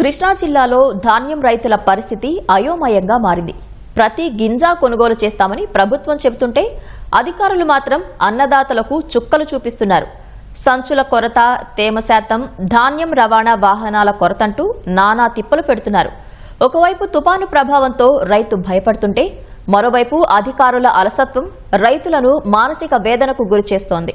కృష్ణా జిల్లాలో ధాన్యం రైతుల పరిస్థితి అయోమయంగా మారింది. ప్రతి గింజ కొనుగోలు చేస్తామని ప్రభుత్వం చెబుతుంటే అధికారులు మాత్రం అన్నదాతలకు చుక్కలు చూపిస్తున్నారు. సంచుల కొరత తేమ శాతం ధాన్యం రవాణా వాహనాల కొరతంటూ నానా తిప్పలు పెడుతున్నారు. ఒకవైపు తుపాను ప్రభావంతో రైతు భయపడుతుంటే మరోవైపు అధికారుల అలసత్వం రైతులను మానసిక వేదనకు గురిచేస్తోంది.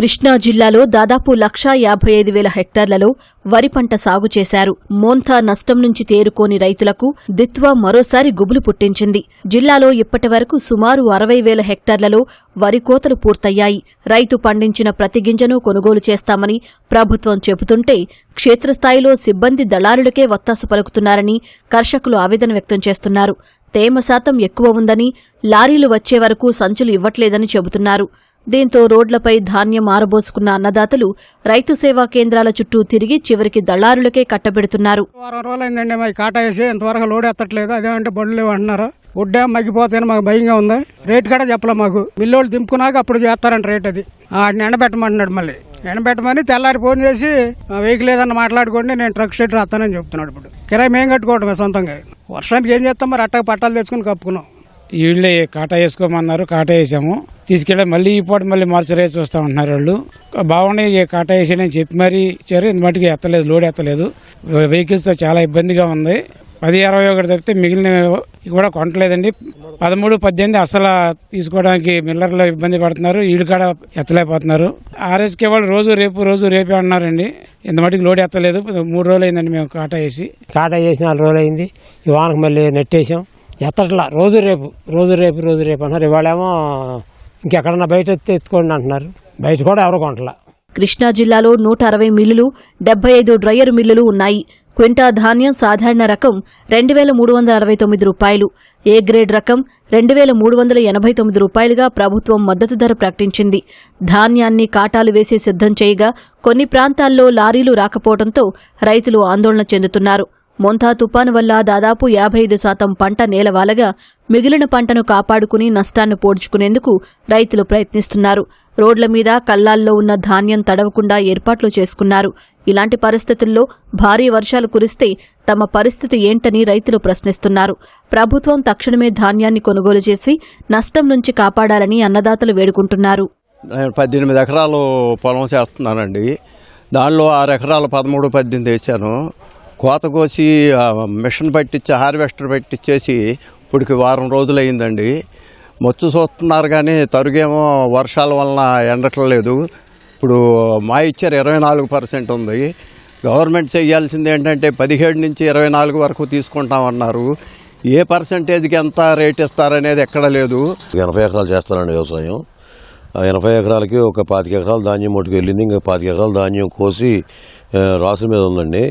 కృష్ణా జిల్లాలో దాదాపు లక్షా యాభై ఐదు వేల హెక్టార్లలో వరి పంట సాగు చేశారు. మోంతా నష్టం నుంచి తేరుకోని రైతులకు దిత్వా మరోసారి గుబులు పుట్టించింది. జిల్లాలో ఇప్పటివరకు సుమారు అరవై వేల హెక్టార్లలో వరి కోతలు పూర్తయ్యాయి. రైతు పండించిన ప్రతి గింజను కొనుగోలు చేస్తామని ప్రభుత్వం చెబుతుంటే క్షేత్రస్థాయిలో సిబ్బంది దళారులకే వత్తాసు పలుకుతున్నారని కర్షకులు ఆవేదన వ్యక్తం చేస్తున్నారు. తేమ శాతం ఎక్కువ ఉందని లారీలు వచ్చే వరకు సంచులు ఇవ్వట్లేదని చెబుతున్నారు. దీంతో రోడ్లపై ధాన్యం ఆరబోసుకున్న అన్నదాతలు రైతు సేవా కేంద్రాల చుట్టూ తిరిగి చివరికి దళారులకే కట్టబెడుతున్నారు. వారం రోజులైందండి మాకు కాటా వేసి ఇంతవరకు లోడ్ ఎత్తట్లేదు. అదేమంటే బళ్ళు లేవు అంటున్నారు. ఉడ్డే మాకు భయంగా ఉంది. రేట్ కూడా చెప్పలే మాకు. మిల్లోళ్ళు దింపుకున్నాక అప్పుడు చేస్తారంట రేట్ అది. ఆడిని ఎండబెట్టమంటున్నాడు మళ్ళీ. ఎండబెట్టమని తెల్లారి ఫోన్ చేసి వెహికల్ ఏదన్నా మాట్లాడుకోండి నేను ట్రక్ షెడ్ రాస్తానని చెప్తున్నాడు ఇప్పుడు. కిరాయి మేము కట్టుకోవటమే సొంతంగా. వర్షానికి ఏం చేస్తాం మరి? అట్టగా పట్టాలు తెచ్చుకుని కప్పుకున్నాం. వీళ్ళే కాటా వేసుకోమన్నారు కాటా వేసాము. తీసుకెళ్ళి మళ్ళీ ఈ పూట మళ్ళీ మార్చరేసి చూస్తా ఉంటున్నారు వాళ్ళు. బాగున్నాయి కాటా వేసేయని చెప్పి మరీ ఇచ్చారు. ఇంత మటుకు ఎత్తలేదు లోడ్ ఎత్తలేదు. వెహికల్స్తో చాలా ఇబ్బందిగా ఉంది. పది ఇరవై ఒకటి తప్పితే మిగిలిన కూడా కొనట్లేదండి. పదమూడు పద్దెనిమిది అసలు తీసుకోవడానికి మిల్లర్లు ఇబ్బంది పడుతున్నారు. వీళ్ళు కూడా ఎత్తలేకపోతున్నారు. ఆర్ఎస్కే వాళ్ళు రోజు రేపు రోజు రేపే అన్నారండి. ఇంత మటుకు లోడ్ ఎత్తలేదు. మూడు రోజులు అయిందండి మేము కాటా వేసి. కాటా వేసి నాలుగు రోజులు అయింది. ఈ వానకు మళ్ళీ నెట్టేసాం ఎత్తట్లా రోజు రేపు రోజు రేపు రోజు రేపు అంటున్నారు. ఇవాళేమో ఇంకెక్కడన్నా బయట ఎత్తి ఎత్తుకోండి అంటున్నారు. బయట కూడా ఎవరు కొంటలా కృష్ణా జిల్లాలో నూట అరవై మిల్లులు డెబ్బై ఐదు డ్రయర్ మిల్లులు ఉన్నాయి. క్వింటా ధాన్యం సాధారణ రకం రెండు వేల మూడు వందల అరవై తొమ్మిది రూపాయలు. ఏ గ్రేడ్ రకం రెండు వేల మూడు వందల ఎనభై తొమ్మిది రూపాయలుగా ప్రభుత్వం మద్దతు ధర ప్రకటించింది. ధాన్యాన్ని కాటాలు వేసి సిద్ధం చేయగా కొన్ని ప్రాంతాల్లో లారీలు రాకపోవడంతో రైతులు ఆందోళన చెందుతున్నారు. మొంతా తుపాను వల్ల దాదాపు యాభై ఐదు శాతం పంట నేలవాలగా మిగిలిన పంటను కాపాడుకుని నష్టాన్ని పోడ్చుకునేందుకు రైతులు ప్రయత్నిస్తున్నారు. రోడ్ల మీద కల్లాల్లో ఉన్న ధాన్యం తడవకుండా ఏర్పాట్లు చేసుకున్నారు. ఇలాంటి పరిస్థితుల్లో భారీ వర్షాలు కురిస్తే తమ పరిస్థితి ఏంటని రైతులు ప్రశ్నిస్తున్నారు. ప్రభుత్వం తక్షణమే ధాన్యాన్ని కొనుగోలు చేసి నష్టం నుంచి కాపాడాలని అన్నదాతలు వేడుకుంటున్నారు. పద్దెనిమిది ఎకరాలు పొలం చేస్తున్నానండి. దానిలో ఆరు ఎకరాలు పదమూడు పద్దెనిమిది వేసాను కోత కోసి మిషన్ పట్టించి హార్వెస్టర్ పట్టించేసి ఇప్పటికి వారం రోజులు అయిందండి మొచ్చు చూస్తున్నారు కానీ తరుగేమో వర్షాల వలన ఎండట్లేదు. ఇప్పుడు మా ఇచ్చారు ఇరవై నాలుగు పర్సెంట్ ఉంది. గవర్నమెంట్ చేయాల్సింది ఏంటంటే పదిహేడు నుంచి ఇరవై నాలుగు వరకు తీసుకుంటామన్నారు. ఏ పర్సెంటేజ్కి ఎంత రేట్ ఇస్తారనేది ఎక్కడ లేదు. ఎనభై ఎకరాలు చేస్తానండి వ్యవసాయం. ఎనభై ఎకరాలకి ఒక పాతిక ఎకరాలు ధాన్యం ముట్టుకు వెళ్ళింది ఇంకా పాతిక ఎకరాలు ధాన్యం కోసి రాసు రాసుల మీద ఉందండి.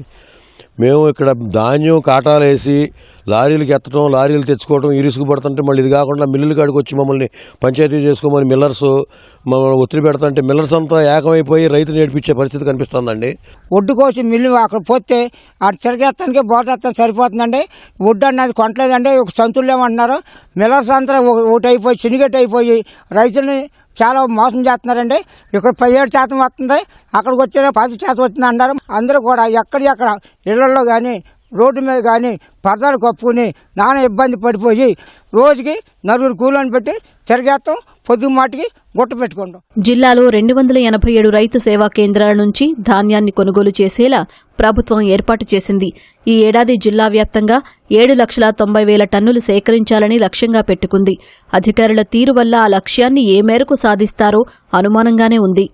మేము ఇక్కడ ధాన్యం కాటాలు వేసి లారీలకు ఎత్తడం లారీలు తెచ్చుకోవడం ఇరుసుకు పడుతుంటే మళ్ళీ ఇది కాకుండా మిల్లుల కాడికి వచ్చి మమ్మల్ని పంచాయతీ చేసుకోమని మిల్లర్స్ మమ్మల్ని ఒత్తిడి పెడుతుంటే మిల్లర్స్ అంతా ఏకమైపోయి రైతు నేర్పించే పరిస్థితి కనిపిస్తుందండి. ఒడ్డు కోసి మిల్లు అక్కడ పోతే అటు తిరగేస్తానికి బోటేస్తాను సరిపోతుందండి. ఒడ్డు అన్నది కొనట్లేదండి. ఒక సంతులు ఏమంటున్నారు మిల్లర్స్ అంతా ఒక- ఒకటి అయిపోయి శనిగట్టు అయిపోయి రైతుల్ని చాలా మోసం చేస్తున్నారండి. ఇక్కడ పదిహేడు శాతం వస్తుంది. అక్కడికి వచ్చే పది శాతం వచ్చింది అన్నారు అందరూ కూడా ఎక్కడెక్కడ ఇళ్ళలో కానీ రోడ్డు మీద కానీ పదాలు కప్పుకుని నానా ఇబ్బంది పడిపోయి రోజుకి నలుగురు కూలని పెట్టి తిరగేస్తాం పొద్దు మాటికి గుట్ట పెట్టుకుంటాం. జిల్లాలో రెండు వందల ఎనభై ఏడు రైతు సేవా కేంద్రాల నుంచి ధాన్యాన్ని కొనుగోలు చేసేలా ప్రభుత్వం ఏర్పాటు చేసింది. ఈ ఏడాది జిల్లా వ్యాప్తంగా ఏడు లక్షల తొంభై వేల టన్నులు సేకరించాలని లక్ష్యంగా పెట్టుకుంది. అధికారుల తీరు వల్ల ఆ లక్ష్యాన్ని ఏ మేరకు సాధిస్తారో అనుమానంగానే ఉంది.